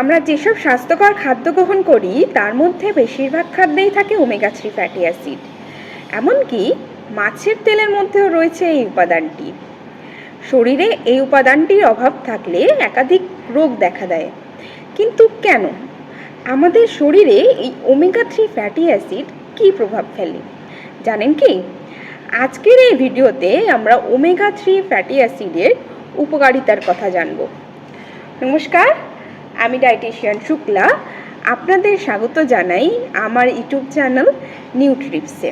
আমরা যেসব স্বাস্থ্যকর খাদ্য গ্রহণ করি, তার মধ্যে বেশিরভাগ খাদ্যেই থাকে ওমেগা থ্রি ফ্যাটি অ্যাসিড এমনকি মাছের তেলের মধ্যেও রয়েছে এই উপাদানটি। শরীরে এই উপাদানটির অভাব থাকলে একাধিক রোগ দেখা দেয়। কিন্তু কেন? আমাদের শরীরে এই ওমেগা থ্রি ফ্যাটি অ্যাসিড কী প্রভাব ফেলে? জানেন কি? আজকের এই ভিডিওতে আমরা ওমেগা থ্রি ফ্যাটি অ্যাসিডের উপকারিতার কথা জানব। নমস্কার আমি ডায়েটিশিয়ান শুক্লা। আপনাদের স্বাগত জানাই আমার ইউটিউব চ্যানেল নিউট্রিপসে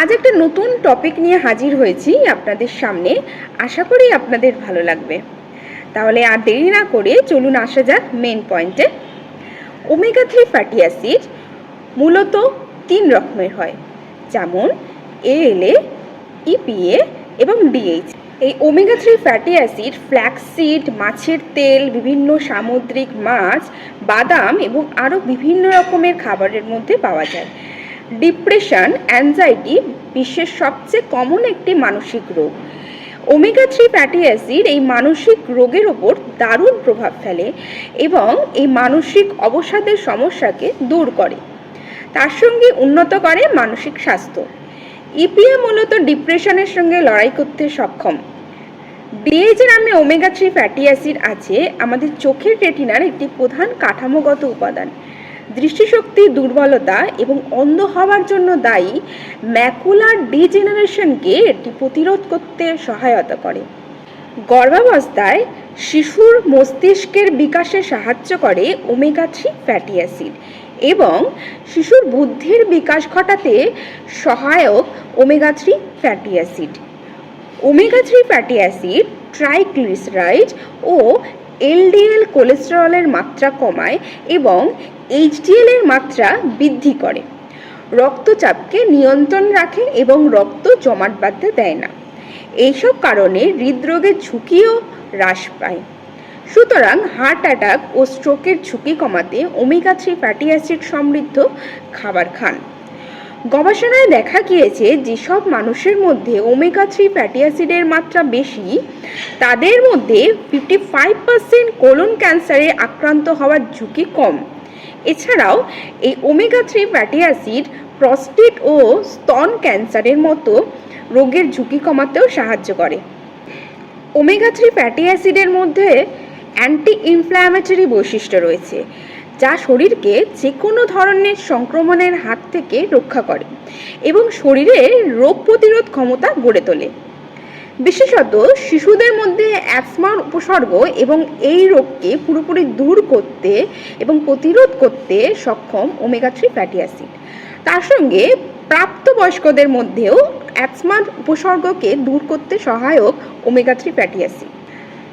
আজ একটা নতুন টপিক নিয়ে হাজির হয়েছি আপনাদের সামনে। আশা করি আপনাদের ভালো লাগবে। তাহলে আর দেরি না করে চলুন আসা যাক মেন পয়েন্টে ওমেগা থ্রি ফ্যাটি অ্যাসিড মূলত তিন রকমের হয়। যেমন এএলএ ইপিএ এবং ডিএইচ এই omega three fatty acid flaxseed মাছের তেল, বিভিন্ন সামুদ্রিক মাছ, বাদাম এবং আরও বিভিন্ন রকমের খাবারের মধ্যে পাওয়া যায়। ডিপ্রেশন অ্যাংজাইটি বিশ্বের সবচেয়ে কমন একটি মানসিক রোগ। ওমেগা থ্রি ফ্যাটি অ্যাসিড এই মানসিক রোগের ওপর দারুণ প্রভাব ফেলে এবং এই মানসিক অবসাদের সমস্যাকে দূর করে। তার সঙ্গে উন্নত করে মানসিক স্বাস্থ্য। ইপিএ মূলত ডিপ্রেশনের সঙ্গে লড়াই করতে সক্ষম। ডিএইচে নামে ওমেগা থ্রি ফ্যাটি অ্যাসিড আছে, আমাদের চোখের রেটিনার একটি প্রধান কাঠামোগত উপাদান। দৃষ্টিশক্তি, দুর্বলতা এবং অন্ধ হওয়ার জন্য দায়ী ম্যাকুলার ডিজেনারেশনকে এটি প্রতিরোধ করতে সহায়তা করে। গর্ভাবস্থায় শিশুর মস্তিষ্কের বিকাশে সাহায্য করে ওমেগা থ্রি ফ্যাটি অ্যাসিড এবং শিশুর বুদ্ধির বিকাশ ঘটাতে সহায়ক omega three fatty acid omega three fatty acid triglyceride ও এলডিএল কোলেস্টেরলের মাত্রা কমায় এবং এইচডিএল এর মাত্রা বৃদ্ধি করে। রক্তচাপকে নিয়ন্ত্রণ রাখে এবং রক্ত জমাট বাঁধতে দেয় না। এইসব কারণে হৃদরোগের ঝুঁকিও হ্রাস পায়। সুতরাং হার্ট অ্যাটাক ও স্ট্রোকের ঝুঁকি কমাতে ওমেগা থ্রি ফ্যাটি অ্যাসিড সমৃদ্ধ খাবার খান। গবেষণায় দেখা গিয়েছে যেসব মানুষের মধ্যে ওমেগা থ্রি ফ্যাটি অ্যাসিডের মাত্রা বেশি, তাদের মধ্যে ফিফটি ফাইভ পার্সেন্ট কোলন ক্যান্সারে আক্রান্ত হওয়ার ঝুঁকি কম। এছাড়াও, এই omega three fatty acid prostate ও স্তন ক্যান্সারের মতো রোগের ঝুঁকি কমাতেও সাহায্য করে। ওমেগা থ্রি ফ্যাটি অ্যাসিডের মধ্যে অ্যান্টি ইনফ্ল্যামেটরি বৈশিষ্ট্য রয়েছে। যা শরীরকে যে কোনো ধরনের সংক্রমণের হাত থেকে রক্ষা করে এবং শরীরের রোগ প্রতিরোধ ক্ষমতা গড়ে তোলে। বিশেষত শিশুদের মধ্যে অ্যাসমার উপসর্গ এবং এই রোগকে পুরোপুরি দূর করতে এবং প্রতিরোধ করতে সক্ষম ওমেগা থ্রি ফ্যাটি অ্যাসিড। তার সঙ্গে প্রাপ্তবয়স্কদের মধ্যেও অ্যাসমার উপসর্গকে দূর করতে সহায়ক ওমেগা থ্রি ফ্যাটি অ্যাসিড।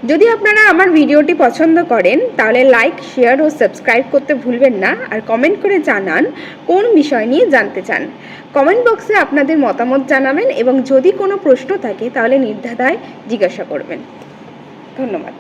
যদি আপনারা আমার ভিডিওটি পছন্দ করেন, তাহলে লাইক শেয়ার ও সাবস্ক্রাইব করতে ভুলবেন না আর কমেন্ট করে জানান কোন বিষয় নিয়ে জানতে চান। কমেন্ট বক্সে আপনাদের মতামত জানাবেন এবং যদি কোনো প্রশ্ন থাকে, তাহলে নির্দ্বিধায় জিজ্ঞাসা করবেন। ধন্যবাদ।